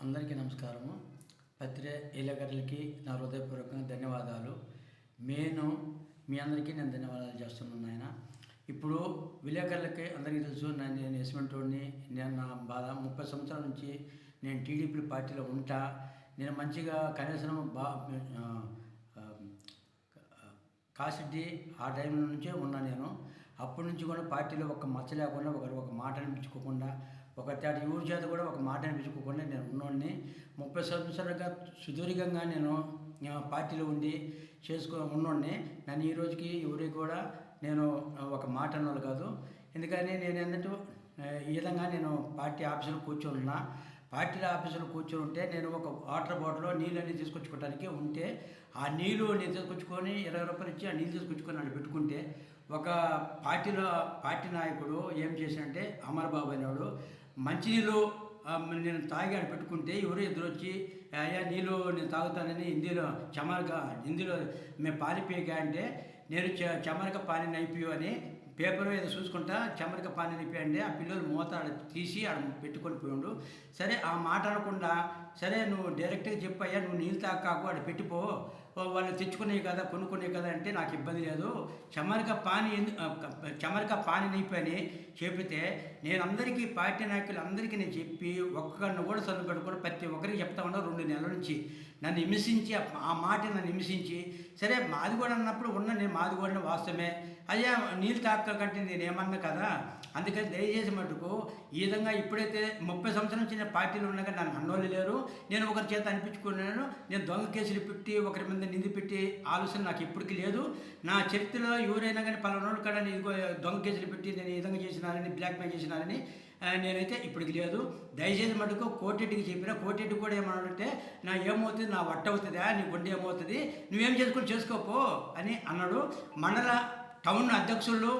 అందరికీ నమస్కారము. పత్రిక ఇలగర్లకి నా హృదయపూర్వకంగా ధన్యవాదాలు. నేను మీ అందరికీ నేను ధన్యవాదాలు చేస్తున్నాను ఆయన ఇప్పుడు విలేకరులకి అందరికీ తెలుసు నేను యశ్వంతుడిని నేను నా బాధ ముప్పై సంవత్సరాల నుంచి నేను టీడీపీ పార్టీలో ఉంటా. నేను మంచిగా కనీసం బా ఆ, కాసిడ్డి ఆ టైం నుంచే ఉన్నా నేను. అప్పటి నుంచి కూడా పార్టీలో ఒక మచ్చ లేకుండా ఒకరు ఒక మాట అనిపించుకోకుండా ఒక తేటి ఊరి చేత కూడా ఒక మాట అనిపించుకోకుండా నేను ఉన్నోడిని. ముప్పై సంవత్సరాలుగా సుదీర్ఘంగా నేను పార్టీలో ఉండి చేసుకో ఉన్నోడిని. నన్ను ఈ రోజుకి ఎవరికి కూడా నేను ఒక మాట అన్నోళ్ళు కాదు. ఎందుకని నేను ఏంటంటే ఈ విధంగా నేను పార్టీ ఆఫీసులో కూర్చొని ఉన్నా పార్టీల ఆఫీసులో కూర్చొని ఉంటే నేను ఒక వాటర్ బాటిల్లో నీళ్ళు అన్ని తీసుకొచ్చుకోవడానికి ఉంటే ఆ నీళ్ళు నేను తీసుకొచ్చుకొని ఇరవై రూపాయలు ఇచ్చి ఆ నీళ్ళు తీసుకొచ్చుకొని అక్కడ పెట్టుకుంటే ఒక పార్టీలో పార్టీ నాయకుడు ఏం చేశాడంటే అమర్బాబు అనేవాడు మంచినీళ్ళు నేను తాగి ఆడ పెట్టుకుంటే ఎవరు ఇద్దరు వచ్చి అయ్యా నీళ్ళు నేను తాగుతానని హిందీలో చమరగా హిందీలో మేము పానిపోయగా అంటే నేను చ చమరక పాని నైపియో అని పేపర్ ఏదో చూసుకుంటా చెమరిక పాని నింపండి ఆ పిల్లలు మూత తీసి ఆడ పెట్టుకొని పోయిండు. సరే ఆ మాట అనకుండా సరే నువ్వు డైరెక్ట్గా చెప్పయ్యా నువ్వు నీళ్ళు తాకాకు ఆడ పెట్టిపో వాళ్ళు తెచ్చుకునేవి కదా కొనుక్కునేవి కదా అంటే నాకు ఇబ్బంది లేదు. చమరిక పాని ఎందు- చమరిక పాని నింపని చెబితే నేను అందరికీ పార్టీ నాయకులు అందరికీ నేను చెప్పి ఒక్కడిని కూడా చదువు పెట్టుకొని ప్రతి ఒక్కరికి చెప్తా ఉన్నా రెండు నెలల నుంచి. నన్ను హింసించి ఆ- మాట నన్ను హింసించి సరే మాది అన్నప్పుడు ఉన్న నేను మాది వాస్తవమే. అయ్యా నీళ్ళు తాకంటే నేను ఏమన్నా కదా? అందుకని దయచేసి మటుకు ఈ విధంగా ఇప్పుడైతే ముప్పై సంవత్సరం చిన్న పార్టీలు పార్టీలో నన్ను అన్నోళ్ళు లేరు. నేను ఒకరి చేత అనిపించుకున్నాను. నేను దొంగ కేసులు పెట్టి ఒకరి మీద నింది పెట్టి ఆలోచన నాకు ఇప్పటికీ లేదు. నా చరిత్రలో ఎవరైనా కానీ పలానోళ్ళు కూడా నేను ఇదిగో దొంగ కేసులు పెట్టి నేను ఈ విధంగా చేసినారని బ్లాక్మెయిల్ చేసినారని నేనైతే ఇప్పటికి లేదు. దయచేసి మటుకు కోటెడ్డికి చెప్పిన కోటెడ్డి కూడా ఏమన్నాడంటే నా ఏమవుతుంది? నా వట్ట అవుతుందా నీ గుండె ఏమవుతుంది? నువ్వేం చేసుకుని చేసుకోపో అని అన్నాడు. మండల టౌన్ అధ్యక్షులు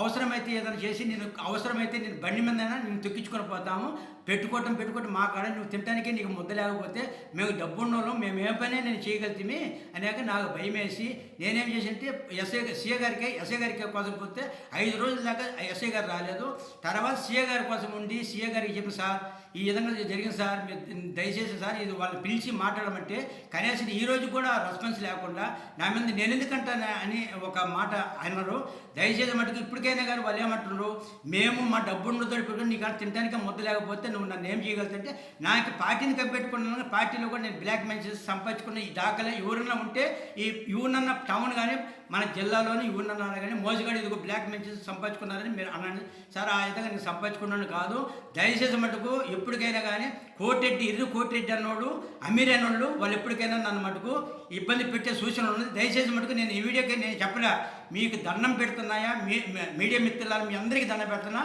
అవసరమైతే ఏదైనా చేసి నేను అవసరమైతే నేను బండి మీదైనా నేను తొక్కించుకొని పోతాము. పెట్టుకోవటం పెట్టుకోవటం మా కాడ నువ్వు తినటానికి నీకు ముద్ద లేకపోతే మేము డబ్బు ఉన్నోళ్ళం మేము ఏ పనే నేను చేయగలుగుతామి అనేక నాకు భయం వేసి నేనేం చేసింటే ఎస్ఐ సీఏ గారికి ఎస్ఐ గారికి కోసం పోతే ఐదు రోజుల దాకా ఎస్ఐ గారు రాలేదు. తర్వాత సీఏ గారి కోసం ఉండి సీఏ గారికి చెప్పి సార్ ఈ విధంగా జరిగింది సార్ మీరు దయచేసి సార్ ఇది వాళ్ళు పిలిచి మాట్లాడమంటే కనీసం ఈ రోజు కూడా రెస్పాన్స్ లేకుండా నా మీద నేను ఎందుకంటాను అని ఒక మాట అన్నారు. దయచేసి మటుకు ఇప్పటికైనా కానీ వాళ్ళు ఏమంటున్నారు మేము మా డబ్బు ఉండతో పెట్టుకుని నీకు తినడానికి ముద్ద లేకపోతే నువ్వు నన్ను ఏం చేయగలుగుతుంటే నాకు పార్టీని కప్పెట్టుకున్నాను పార్టీలో కూడా నేను బ్లాక్ మెయిల్ చేసి సంపాదించుకున్న ఈ దాఖలా ఎవరన్నా ఉంటే ఈ యూనన్న టౌన్ కానీ మన జిల్లాలోని ఉన్నారు కానీ మోసగాడు ఇదిగో బ్లాక్ మెయిల్ సంపాదించుకున్నారని మీరు అన్నాను. సార్ ఆ విధంగా నేను సంపాదించుకున్నాను కాదు. దయచేసి మటుకు ఎప్పటికైనా కానీ కోటెడ్డి ఇరు కోటెడ్డి అన్నోడు అమీర్ అన్నోళ్ళు వాళ్ళు ఎప్పటికైనా నన్ను మటుకు ఇబ్బంది పెట్టే సూచన ఉన్నది. దయచేసి మటుకు నేను ఈ వీడియోకి నేను చెప్పలే. మీకు దండం పెడుతున్నాయా? మీ మీడియా మిత్రులారు మీ అందరికీ దండం పెడుతున్నా.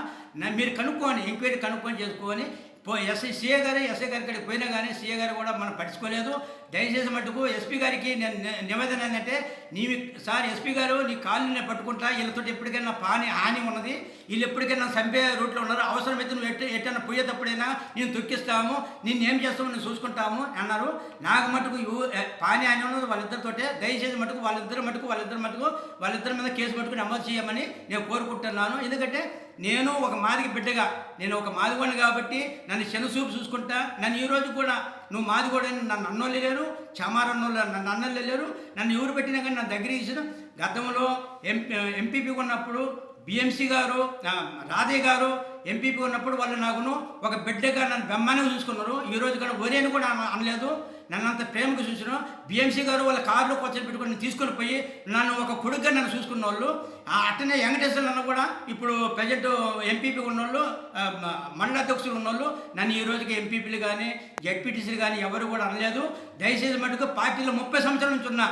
మీరు కనుక్కోని ఎంక్వైరీ కనుక్కొని చేసుకొని ఎస్ఐ సీఏ గారు ఎస్ఐ గారి కాడికి పోయినా కానీ సీఏ గారు కూడా మనం పట్టించుకోలేదు. దయచేసి మటుకు ఎస్పీ గారికి నేను నివేదన ఏంటంటే నీవి సార్ ఎస్పీ గారు నీ కాళ్ళు నేను పట్టుకుంటా వీళ్ళతో ఎప్పటికైనా పాని హాని ఉన్నది. వీళ్ళు ఎప్పటికైనా చంపే రూట్లో ఉన్నారు అవసరమైతే నువ్వు ఎట్ట ఎట్టైనా పోయేటప్పుడైనా నేను తొక్కిస్తాము. నేను ఏం చేస్తాము నేను చూసుకుంటాము అన్నారు. నాకు మటుకు పాని హాని ఉన్నది వాళ్ళిద్దరితోటే. దయచేసి మటుకు వాళ్ళిద్దరు మటుకు వాళ్ళిద్దరు మటుకు వాళ్ళిద్దరి మీద కేసు మటుకు నమోదు చేయమని నేను కోరుకుంటున్నాను. ఎందుకంటే నేను ఒక మాదిగ బిడ్డగా నేను ఒక మాదిగోడిని కాబట్టి నన్ను శనసూపు చూసుకుంటా. నన్ను ఈ రోజు కూడా నువ్వు మాదిగోడని నన్ను అన్నోళ్ళు లేరు చమారన్నోళ్ళు నన్ను అన్నోళ్ళు లేరు నన్ను ఎవరు పెట్టినా కానీ నా దగ్గర ఇచ్చిన గతంలో ఎం ఎంపీపీ ఉన్నప్పుడు బిఎంసీ గారు రాధే గారు ఎంపీపీ ఉన్నప్పుడు వాళ్ళు నాకును ఒక బిడ్డగా నన్ను బెమ్మానిగా చూసుకున్నారు. ఈ రోజు కూడా ఒరేని కూడా అనలేదు. నన్ను అంత చూసిన బిఎంసీ గారు వాళ్ళ కారులో కొచ్చని పెట్టుకొని తీసుకొని పోయి నన్ను ఒక కొడుగ్గా నన్ను చూసుకున్న వాళ్ళు ఆ అట్టనే వెంకటేశ్వర నన్ను కూడా ఇప్పుడు ప్రజెంట్ ఎంపీపీ ఉన్నోళ్ళు మండల అధ్యక్షులు ఉన్నోళ్ళు నన్ను ఈ రోజుకి ఎంపీపీలు కానీ జడ్పీటీసీలు కానీ ఎవరు కూడా అనలేదు. దయచేసి మటుకు పార్టీలో ముప్పై సంవత్సరాల నుంచి ఉన్నా.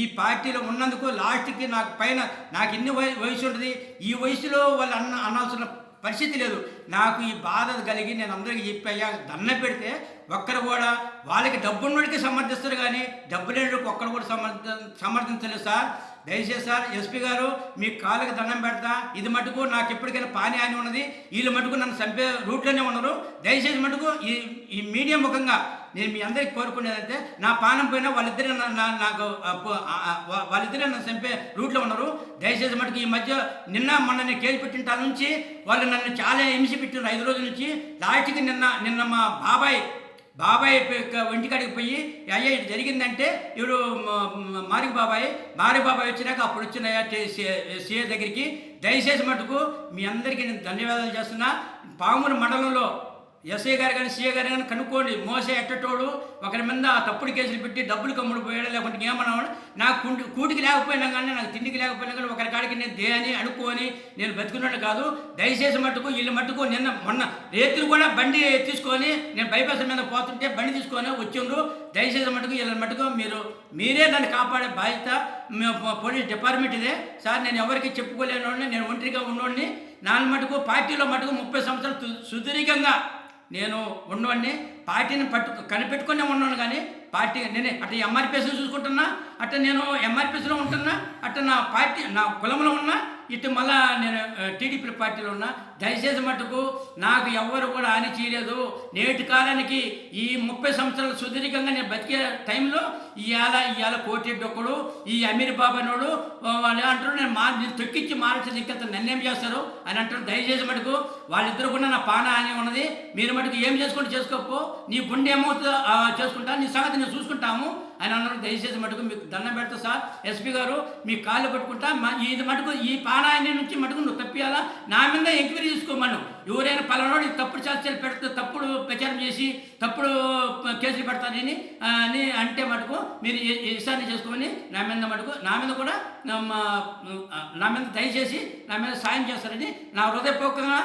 ఈ పార్టీలో ఉన్నందుకు లాస్ట్కి నాకు పైన నాకు ఎన్ని వయసు ఉంటుంది? ఈ వయసులో వాళ్ళు అన్న అనాల్సిన పరిస్థితి లేదు. నాకు ఈ బాధ కలిగి నేను అందరికీ చెప్పాయా దండ పెడితే ఒక్కరు కూడా వాళ్ళకి డబ్బున్నోడికి సమర్థిస్తారు కానీ డబ్బు లేని ఒక్కరు కూడా సమర్థ సమర్థించలేదు సార్. దయచేసి సార్ ఎస్పీ గారు మీ కాళ్ళకి దండం పెడతా. ఇది మటుకు నాకు ఎప్పటికైనా పాని హాని ఉన్నది వీళ్ళు మటుకు నన్ను చంపే రూట్లోనే ఉన్నారు. దయచేసి మటుకు ఈ ఈ మీడియా ముఖంగా నేను మీ అందరికి కోరుకునేదంటే నా పానం పోయినా వాళ్ళిద్దరే నాకు వాళ్ళిద్దరే నన్ను చంపే రూట్లో ఉన్నారు. దయచేసి మటుకు ఈ మధ్య నిన్న మొన్న నేను కేసు పెట్టిన కాడ నుంచి వాళ్ళు నన్ను చాలా హింస పెట్టినారు ఐదు రోజుల నుంచి. లాస్ట్కి నిన్న నిన్న మా బాబాయ్ బాబాయ్ ప- ఇంటికాడికి పోయి అయ్యా ఇటు జరిగిందంటే ఇವರು మారికి బాబాయ్ మారి బాబాయ్ వచ్చినాక అప్పుడు వచ్చిన సీఏ దగ్గరికి? దయచేసి మటుకు మీ అందరికీ నేను ధన్యవాదాలు చేస్తున్నా. పామురు మండలంలో ఎస్ఐ గారు కానీ సీఏ గారు కానీ కనుక్కోండి. మోసే ఎట్టటోడు? ఒకరి మీద ఆ తప్పుడు కేసులు పెట్టి డబ్బులు కమ్ముడు పోయాడు లేకుంటే ఏమన్నా నాకు కుంటి కూటికి లేకపోయినా కానీ నాకు తిండికి లేకపోయినా కానీ ఒకరి కాడికి నేను దే అని అనుకోని నేను బతుకున్నాను కాదు. దయచేసి మట్టుకు వీళ్ళు మట్టుకు నిన్న మొన్న రేతులు కూడా బండి తీసుకొని నేను బైపాస్ మీద పోతుంటే బండి తీసుకొని వచ్చిండ్రు. దయచేసి మటుకు వీళ్ళ మటుకు మీరు మీరే నన్ను కాపాడే బాధ్యత పోలీస్ డిపార్ట్మెంట్ ఇదే. సార్ నేను ఎవరికి చెప్పుకోలేనోడిని నేను ఒంటరిగా ఉన్నోడిని. నాన్న మటుకు పార్టీలో మటుకు ముప్పై సంవత్సరాలు సుదీర్ఘంగా నేను ఉన్నవాడిని పార్టీని పట్టు కనిపెట్టుకునే ఉన్నాను కానీ పార్టీ నేనే అటు ఎంఆర్పిఎస్ చూసుకుంటున్నా అట్ట నేను ఎంఆర్పీస్లో ఉంటున్నా అట్ట నా పార్టీ నా కులంలో ఉన్నా ఇటు మళ్ళా నేను టీడీపీ పార్టీలో ఉన్నా. దయచేసి మటుకు నాకు ఎవ్వరు కూడా హాని చేయలేదు. నేటి కాలానికి ఈ ముప్పై సంవత్సరాలు సుదీర్ఘంగా నేను బతికే టైంలో ఇవాళ ఇవాళ కోటిడ్డొక్కడు ఒకడు ఈ అమీర్ బాబానోడు వాళ్ళు అంటారు నేను మా నేను తొక్కిచ్చి మార్చదు ఇంకా నన్నేం చేస్తారు? అని అంటారు. దయచేసి మటుకు వాళ్ళిద్దరు కూడా నా పాన హాని ఉన్నది. మీరు మటుకు ఏం చేసుకుంటే చేసుకోకపో నీ గుండె ఏమవుతుందో చేసుకుంటా నీ సంగతి నేను చూసుకుంటాము అని అన్నారు. దయచేసి మటుకు మీకు దండం పెడతా సార్. ఎస్పీ గారు మీ కాళ్ళు పట్టుకుంటా ఇది మటుకు ఈ పానాయని నుంచి మటుకు నువ్వు తప్పియాలా? నా మీద ఎంక్వైరీ చేసుకోమను ఎవరైనా పలానోడు తప్పుడు చర్చలు పెడుతూ తప్పుడు ప్రచారం చేసి తప్పుడు కేసులు పెడతానని అని అంటే మటుకు మీరు ఈ- విషయాన్ని చేసుకొని నా మీద మటుకు నా మీద కూడా నా నా మీద దయచేసి నా మీద సాయం చేస్తారని నా హృదయపూర్వకంగా